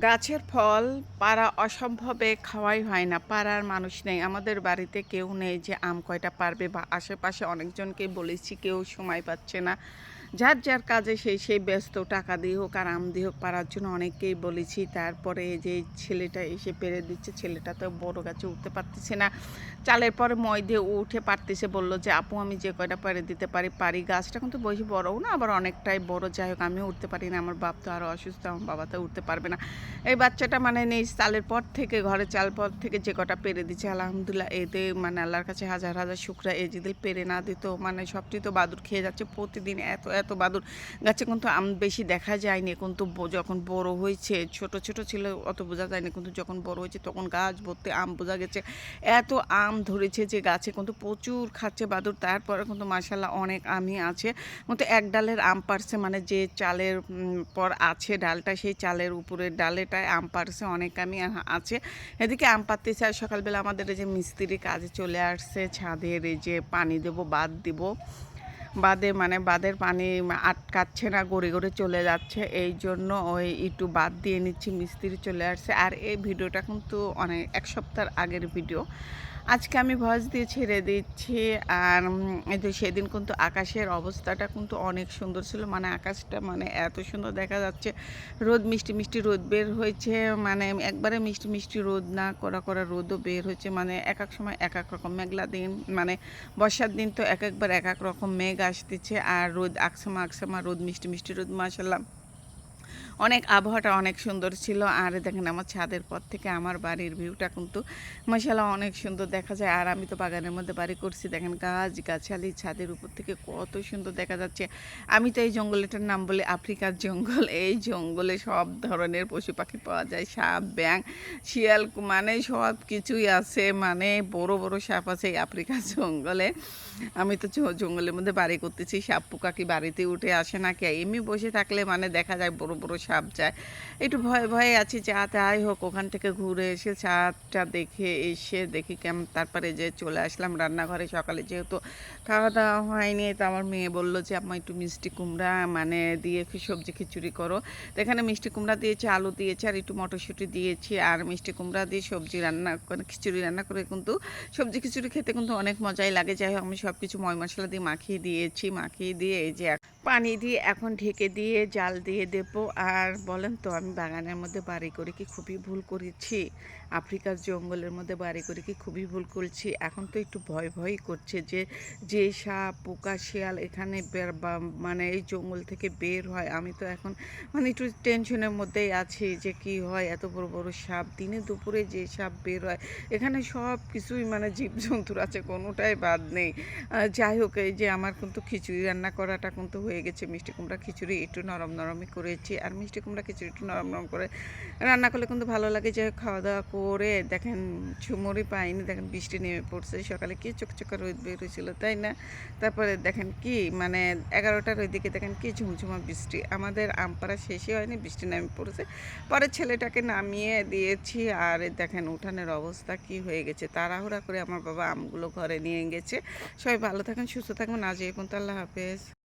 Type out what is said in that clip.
গাছের ফল পাড়া অসম্ভবে খাওয়াই হয় না, পাড়ার মানুষ নেই। আমাদের বাড়িতে কেউ নেই যে আম কয়টা পারবে বা আশেপাশে অনেকজনকে বলেছি, কেউ সময় পাচ্ছে না। যার যার কাজে সেই সেই ব্যস্ত, টাকা দিয়ে হোক আর আম দিয়ে হোক, পারার জন্য অনেককেই বলেছি। তারপরে যে ছেলেটা এসে পেরে দিচ্ছে, ছেলেটা তো বড় গাছে উঠতে পারতেছে না। চালের পরে মই দিয়ে উঠে পারতেছে, বলল যে, আপু, আমি যে কয়টা পেরে দিতে পারি পারি গাছটা কিন্তু বেশি বড়ও না, আবার অনেকটাই বড়। যাই হোক, আমিও উঠতে পারি না, আমার বাপ তো আরও অসুস্থ, আমার বাবা তো উঠতে পারবে না। এই বাচ্চাটা মানে নেই, চালের পর থেকে, ঘরে চাল পর থেকে যে কটা পেরে দিচ্ছে, আলহামদুলিল্লাহ, এতে মানে আল্লাহর কাছে হাজার হাজার শুক্রা এ যদি পেরে না দিত মানে সবটি তো বাদুর খেয়ে যাচ্ছে, প্রতিদিন এত এত বাদুর গাছে কিন্তু আম বেশি দেখা যায়নি, কিন্তু যখন বড় হয়েছে, ছোট ছোট ছিল অত বোঝা যায়নি, কিন্তু যখন বড় হয়েছে তখন গাছ ভর্তি আম বোঝা গেছে। এত আম ধরেছে যে গাছে কিন্তু প্রচুর খাচ্ছে বাদুর তারপরে কিন্তু মাসাল্লাহ অনেক আমই আছে। কিন্তু এক ডালের আম পারছে মানে যে চালের পর আছে ডালটা, সেই চালের উপরের ডালেটায় আম পারছে, অনেক আমি আছে। এদিকে আম পাততে চাই সকালবেলা আমাদের যে মিস্ত্রি কাজে চলে আসছে, ছাদের এই যে পানি দেবো, বাদ দিব। বাদে মানে বাঁধের পানি আটকাচ্ছে না, গড়ে গড়ে চলে যাচ্ছে। এই জন্য ওই একটু বাদ দিয়ে নিচ্ছি, মিস্ত্রি চলে আসছে। আর এই ভিডিওটা কিন্তু অনেক, এক সপ্তাহ আগের ভিডিও। আজকে আমি ভয়েস দিয়ে ছেড়ে দিচ্ছি আর এই সেদিন কিন্তু আকাশের অবস্থাটা কিন্তু অনেক সুন্দর ছিল। মানে আকাশটা মানে এত সুন্দর দেখা যাচ্ছে। রোদ, মিষ্টি মিষ্টি রোদ বের হয়েছে। মানে একবারে মিষ্টি মিষ্টি রোদ না করা করা রোদও বের হয়েছে। মানে এক এক সময় এক এক রকম মেঘলা দিন। মানে বর্ষার দিন তো এক একবার এক এক রকম মেঘ আসতেছে। আর রোদ, আকসামা আকসামা রোদ, মিষ্টি মিষ্টি রোদ মাসাল্লাহ অনেক আবহাওয়াটা অনেক সুন্দর ছিল। আর দেখেন আমার ছাদের পর থেকে আমার বাড়ির ভিউটা কিন্তু মশালা অনেক সুন্দর দেখা যায়। আর আমি তো বাগানের মধ্যে বাড়ি করছি, দেখেন গাছ গাছালি, ছাদের উপর থেকে কত সুন্দর দেখা যাচ্ছে। আমি তো এই জঙ্গলটার নাম বলি আফ্রিকার জঙ্গল। এই জঙ্গলে সব ধরনের পশু পাখি পাওয়া যায়, সাপ ব্যাং শিয়াল মানে সব কিছুই আছে। মানে বড় বড় সাপ আছে এই আফ্রিকার জঙ্গলে। আমি তো জঙ্গলের মধ্যে বাড়ি করতেছি, সাপ পোকা কি বাড়িতে উঠে আসে না কে? এমনি বসে থাকলে মানে দেখা যায় বড় বড় সাপ যায়। একটু ভয়ে ভয়ে আছি যা তাই হোক, ওখান থেকে ঘুরে এসে ছাদটা দেখে এসে দেখি কেমন। তারপরে যে, চলে আসলাম রান্নাঘরে সকালে। যেহেতু খাওয়া দাওয়া হয়নি, তো আমার মেয়ে বলল যে আমার একটু মিষ্টি কুমড়া মানে দিয়ে সবজি খিচুড়ি করো। তো এখানে মিষ্টি কুমড়া দিয়েছি, আলু দিয়েছি, আর একটু মটরশুঁটি দিয়েছি। আর মিষ্টি কুমড়া দিয়ে সবজি রান্না করে, খিচুড়ি রান্না করে কিন্তু সবজি খিচুড়ি খেতে কিন্তু অনেক মজাই লাগে। যাই হোক, আমি সব কিছু ময় মশলা দিয়ে মাখিয়ে দিয়েছি। মাখিয়ে দিয়ে এই যে পানি দিয়ে এখন ঢেকে দিয়ে, জাল দিয়ে দেবো। আর বলেন তো, আমি বাগানের মধ্যে বাড়ি করে কি খুবই ভুল করেছি? আফ্রিকার জঙ্গলের মধ্যে বাড়ি করে কি খুবই ভুল করছি? এখন তো একটু ভয় ভয় করছে যে যে সাপ, পোকা, শিয়াল এখানে মানে এই জঙ্গল থেকে বের হয়। আমি তো এখন মানে একটু টেনশনের মধ্যেই আছি যে কি হয়? এত বড় বড় সাপ, দিনে দুপুরে যে সাপ বের হয়, এখানে সব কিছুই মানে জীবজন্তুর আছে, কোনোটাই বাদ নেই। যাই হোক, এই যে আমার কিন্তু খিচুড়ি রান্না করাটা কিন্তু হয়ে গেছে। মিষ্টি কুমড়া খিচুড়ি একটু নরম নরমই করেছি। আর মিষ্টি কুমড়া খিচুড়ি একটু নরম নরম করে রান্না করলে কিন্তু ভালো লাগে। যে খাওয়া দাওয়া করে দেখেন ঝুমুরি পাইনি, দেখেন বৃষ্টি নেমে পড়ছে। সকালে কি চকচকা রোদ বের হয়েছিল, তাই না? তারপরে দেখেন কি মানে এগারোটার ওই দিকে দেখেন কি ঝুমঝুমা বৃষ্টি। আমাদের আমপাড়া শেষই হয়নি, বৃষ্টি নেমে পড়েছে। পরে ছেলেটাকে নামিয়ে দিয়েছি আর দেখেন উঠানের অবস্থা কি হয়ে গেছে। তাড়াহুড়া করে আমার বাবা আমগুলো ঘরে নিয়ে গেছে। সবাই ভালো থাকেন, সুস্থ থাকবেন। আজ এই পর্যন্ত আল্লাহ হাফেজ।